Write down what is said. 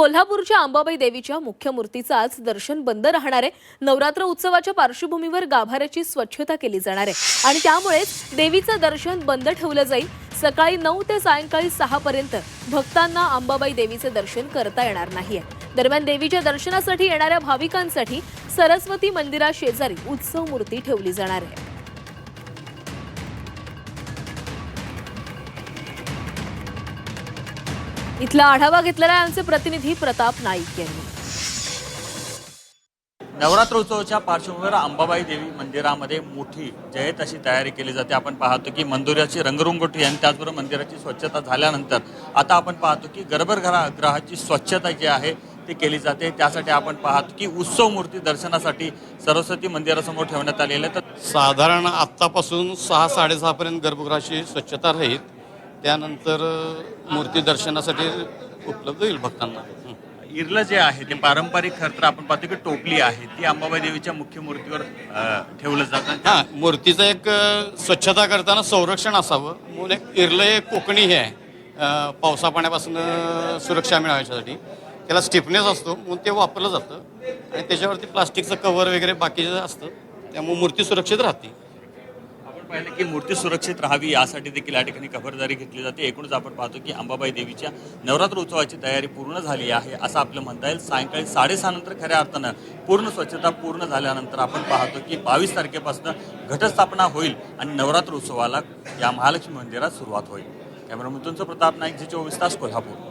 कोल्हापूरच्या अंबाबाई देवीच्या मुख्य मूर्तीचं आज दर्शन बंद राहणार आहे. नवरात्र उत्सवाच्या पार्श्वभूमीवर गाभाऱ्याची स्वच्छता केली जाणार आहे. आणि त्यामुळेच देवीचं दर्शन बंद ठेवलं जाईल. सकाळी नऊ ते सायंकाळी सहा पर्यंत भक्तांना अंबाबाई देवीचे दर्शन करता येणार नाहीये दरम्यान देवीच्या दर्शनासाठी येणाऱ्या भाविकांसाठी सरस्वती मंदिराशेजारी उत्सव मूर्ती ठेवली जाणार आहे. इथला आढावा घेतलेला आहे आमचे प्रतिनिधी प्रताप नाईक यांनी. नवरात्रोत्सवाच्या पार्श्वभूमीवर अंबाबाई देवी मंदिरामध्ये मोठी जयत अशी तयारी केली जाते. आपण पाहतो की मंदिराची रंगरंगोटी आणि त्याचबरोबर मंदिराची स्वच्छता झाल्यानंतर आता आपण पाहतो की गर्भगृहा ग्रहाची स्वच्छता जी आहे ती केली जाते. त्यासाठी आपण पाहतो की उत्सव मूर्ती दर्शनासाठी सरस्वती मंदिरासमोर ठेवण्यात आलेलं आहे तर साधारण आत्तापासून सहा साडेसहापर्यंत गर्भगृहाची स्वच्छता राहील. त्यानंतर मूर्ती दर्शनासाठी उपलब्ध होईल भक्तांना. इरलं जे आहे ते पारंपरिक खरं तर आपण पाहतो की टोपली आहे ती अंबाबाई देवीच्या मुख्य मूर्तीवर ठेवलं जातं हां मूर्तीचं एक स्वच्छता करताना संरक्षण असावं. म्हणून एक इरलं एक कोकणी हे आहे. पावसा पाण्यापासून सुरक्षा मिळावी याच्यासाठी त्याला स्टिफनेस असतो म्हणून ते वापरलं जातं. आणि त्याच्यावरती प्लास्टिकचं कव्हर वगैरे बाकीचं असतं. त्यामुळे मूर्ती सुरक्षित राहते. पाहिलं की मूर्ती सुरक्षित राहावी यासाठी देखील या ठिकाणी खबरदारी घेतली जाते. एकूणच आपण पाहतो की अंबाबाई देवीच्या नवरात्र उत्सवाची तयारी पूर्ण झाली आहे असं आपलं म्हणता येईल. सायंकाळी साडेसहा नंतर खऱ्या अर्थानं पूर्ण स्वच्छता पूर्ण झाल्यानंतर आपण पाहतो की बावीस तारखेपासून घटस्थापना होईल आणि नवरात्र उत्सवाला या महालक्ष्मी मंदिरात सुरुवात होईल. कॅमेरा प्रताप नाईक जे चोवीस तास कोल्हापूर.